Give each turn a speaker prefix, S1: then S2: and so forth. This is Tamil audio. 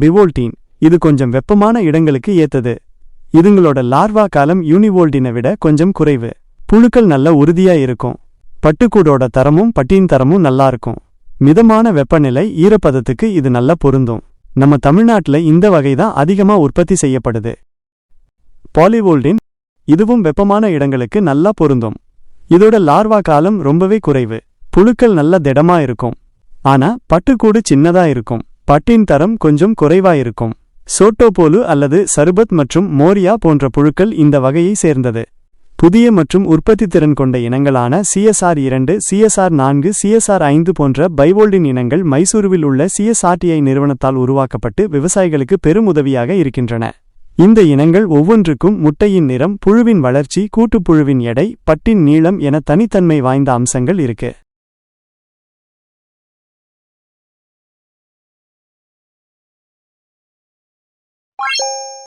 S1: பிவோல்டீன் இது கொஞ்சம் வெப்பமான இடங்களுக்கு ஏத்தது இதுங்களோட லார்வா காலம் யூனிவோல்டினை விட கொஞ்சம் குறைவு. புழுக்கள் நல்ல உறுதியா இருக்கும். பட்டுக்கூடோட தரமும் பட்டியின் தரமும் நல்லா இருக்கும். மிதமான வெப்பநிலை ஈரப்பதத்துக்கு இது நல்லா பொருந்தும். நம்ம தமிழ்நாட்டுல இந்த வகை தான் அதிகமா உற்பத்தி செய்யப்படுது. பாலிவோல்டின் இதுவும் வெப்பமான இடங்களுக்கு நல்லா பொருந்தும். இதோட லார்வா காலம் ரொம்பவே குறைவு. புழுக்கள் நல்ல திடமா இருக்கும். ஆனா பட்டுக்கூடு சின்னதா இருக்கும். பட்டின் தரம் கொஞ்சம் குறைவா இருக்கும் சோட்டோபோலு அல்லது சர்பத் மற்றும் மோரியா போன்ற புழுக்கள் இந்த வகையை சேர்ந்தது. புதிய மற்றும் உற்பத்தி திறன் கொண்ட இனங்களான சிஎஸ்ஆர் இரண்டு சிஎஸ்ஆர் நான்கு சிஎஸ்ஆர் ஐந்து போன்ற பைவோல்டின் இனங்கள் மைசூருவில் உள்ள சிஎஸ்ஆர்டிஐ நிறுவனத்தால் உருவாக்கப்பட்டு விவசாயிகளுக்கு பெரும் உதவியாக இருக்கின்றன. இந்த இனங்கள் ஒவ்வொன்றுக்கும் முட்டையின் நிறம் புழுவின் வளர்ச்சி கூட்டுப்புழுவின் எடை பட்டின் நீளம் என தனித்தன்மை வாய்ந்த அம்சங்கள் இருக்கு. you